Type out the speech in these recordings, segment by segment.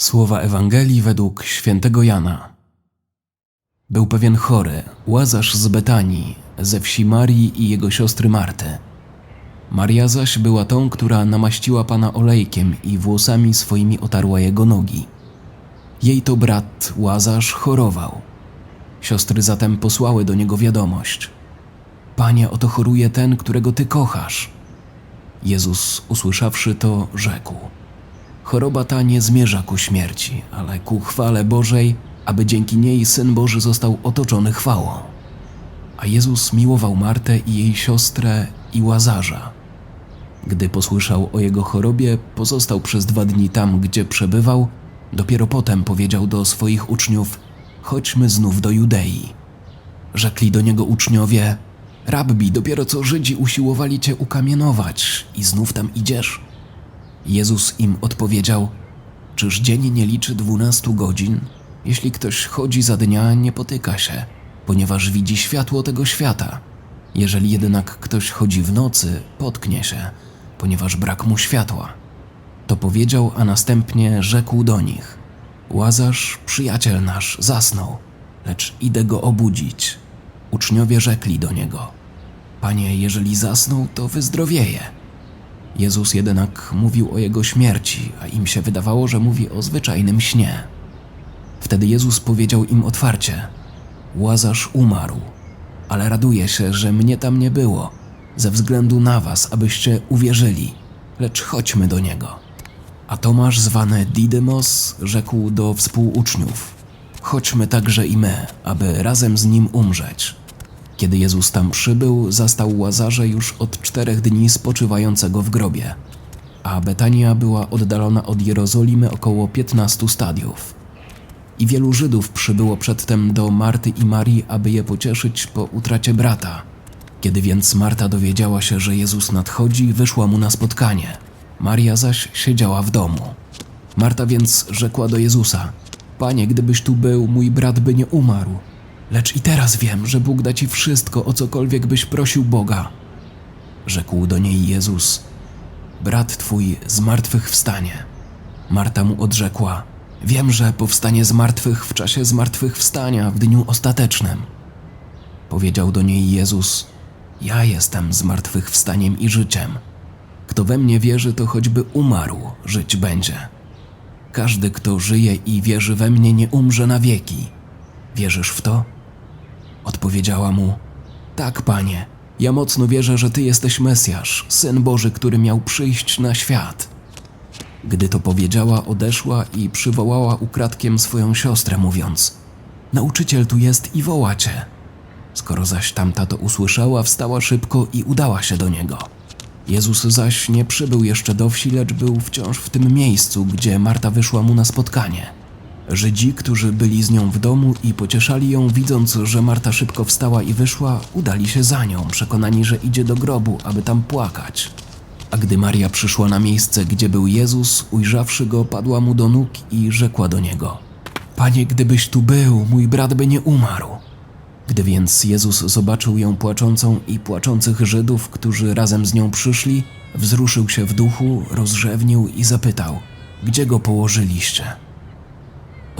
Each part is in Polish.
Słowa Ewangelii według świętego Jana. Był pewien chory, łazarz z Betanii, ze wsi Marii i jego siostry Marty. Maria zaś była tą, która namaściła Pana olejkiem i włosami swoimi otarła jego nogi. Jej to brat Łazarz chorował. Siostry zatem posłały do niego wiadomość. Panie, oto choruje ten, którego Ty kochasz. Jezus, usłyszawszy to, rzekł – Choroba ta nie zmierza ku śmierci, ale ku chwale Bożej, aby dzięki niej Syn Boży został otoczony chwałą. A Jezus miłował Martę i jej siostrę i Łazarza. Gdy posłyszał o jego chorobie, pozostał przez dwa dni tam, gdzie przebywał, dopiero potem powiedział do swoich uczniów: Chodźmy znów do Judei. Rzekli do niego uczniowie: Rabbi, dopiero co Żydzi usiłowali cię ukamienować, i znów tam idziesz? Jezus im odpowiedział: Czyż dzień nie liczy dwunastu godzin? Jeśli ktoś chodzi za dnia, nie potyka się, ponieważ widzi światło tego świata. Jeżeli jednak ktoś chodzi w nocy, potknie się, ponieważ brak mu światła. To powiedział, a następnie rzekł do nich: Łazarz, przyjaciel nasz, zasnął, lecz idę go obudzić. Uczniowie rzekli do niego: Panie, jeżeli zasnął, to wyzdrowieje. Jezus jednak mówił o jego śmierci, a im się wydawało, że mówi o zwyczajnym śnie. Wtedy Jezus powiedział im otwarcie: Łazarz umarł, ale raduję się, że mnie tam nie było, ze względu na was, abyście uwierzyli, lecz chodźmy do niego. A Tomasz, zwany Didymos, rzekł do współuczniów: Chodźmy także i my, aby razem z nim umrzeć. Kiedy Jezus tam przybył, zastał łazarza już od czterech dni spoczywającego w grobie, a Betania była oddalona od Jerozolimy około 15 stadiów. I wielu Żydów przybyło przedtem do Marty i Marii, aby je pocieszyć po utracie brata. Kiedy więc Marta dowiedziała się, że Jezus nadchodzi, wyszła mu na spotkanie. Maria zaś siedziała w domu. Marta więc rzekła do Jezusa: Panie, gdybyś tu był, mój brat by nie umarł. Lecz i teraz wiem, że Bóg da ci wszystko, o cokolwiek byś prosił Boga. Rzekł do niej Jezus: Brat twój z martwych wstanie. Marta mu odrzekła: Wiem, że powstanie z martwych w czasie zmartwychwstania w dniu ostatecznym. Powiedział do niej Jezus: Ja jestem zmartwychwstaniem i życiem. Kto we mnie wierzy, to choćby umarł, żyć będzie. Każdy, kto żyje i wierzy we mnie, nie umrze na wieki. Wierzysz w to? Odpowiedziała mu: Tak, panie, ja mocno wierzę, że ty jesteś Mesjasz, syn Boży, który miał przyjść na świat. Gdy to powiedziała, odeszła i przywołała ukradkiem swoją siostrę, mówiąc: Nauczyciel tu jest i woła cię. Skoro zaś tamta to usłyszała, wstała szybko i udała się do niego. Jezus zaś nie przybył jeszcze do wsi, lecz był wciąż w tym miejscu, gdzie Marta wyszła mu na spotkanie. Żydzi, którzy byli z nią w domu i pocieszali ją, widząc, że Marta szybko wstała i wyszła, udali się za nią, przekonani, że idzie do grobu, aby tam płakać. A gdy Maria przyszła na miejsce, gdzie był Jezus, ujrzawszy go, padła mu do nóg i rzekła do niego: Panie, gdybyś tu był, mój brat by nie umarł. Gdy więc Jezus zobaczył ją płaczącą i płaczących Żydów, którzy razem z nią przyszli, wzruszył się w duchu, rozrzewnił i zapytał: Gdzie go położyliście?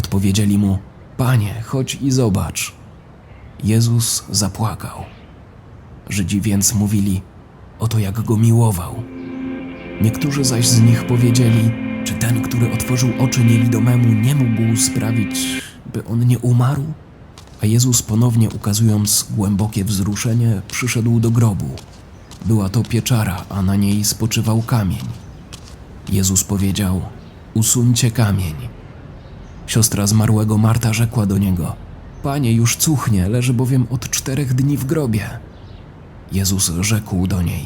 Odpowiedzieli mu: Panie, chodź i zobacz. Jezus zapłakał. Żydzi więc mówili: Oto jak go miłował. Niektórzy zaś z nich powiedzieli: Czy ten, który otworzył oczy niewidomemu, nie mógł sprawić, by on nie umarł? A Jezus ponownie ukazując głębokie wzruszenie, przyszedł do grobu. Była to pieczara, a na niej spoczywał kamień. Jezus powiedział: Usuńcie kamień. Siostra zmarłego Marta rzekła do niego: Panie, już cuchnie, leży bowiem od czterech dni w grobie. Jezus rzekł do niej: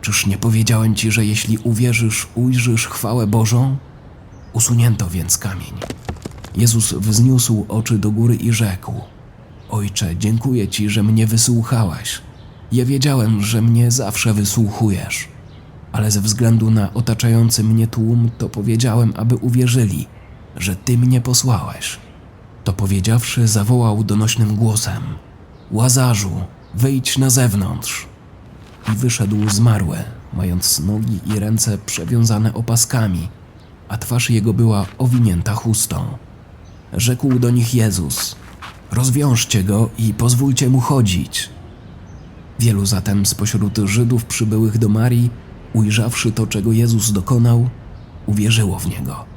Czyż nie powiedziałem ci, że jeśli uwierzysz, ujrzysz chwałę Bożą? Usunięto więc kamień. Jezus wzniósł oczy do góry i rzekł: Ojcze, dziękuję ci, że mnie wysłuchałeś. Ja wiedziałem, że mnie zawsze wysłuchujesz, ale ze względu na otaczający mnie tłum, to powiedziałem, aby uwierzyli, że Ty mnie posłałeś. To powiedziawszy, zawołał donośnym głosem: Łazarzu, wyjdź na zewnątrz. I wyszedł zmarły, mając nogi i ręce przewiązane opaskami, a twarz jego była owinięta chustą. Rzekł do nich Jezus: Rozwiążcie go i pozwólcie mu chodzić. Wielu zatem spośród Żydów przybyłych do Marii, ujrzawszy to, czego Jezus dokonał, uwierzyło w niego.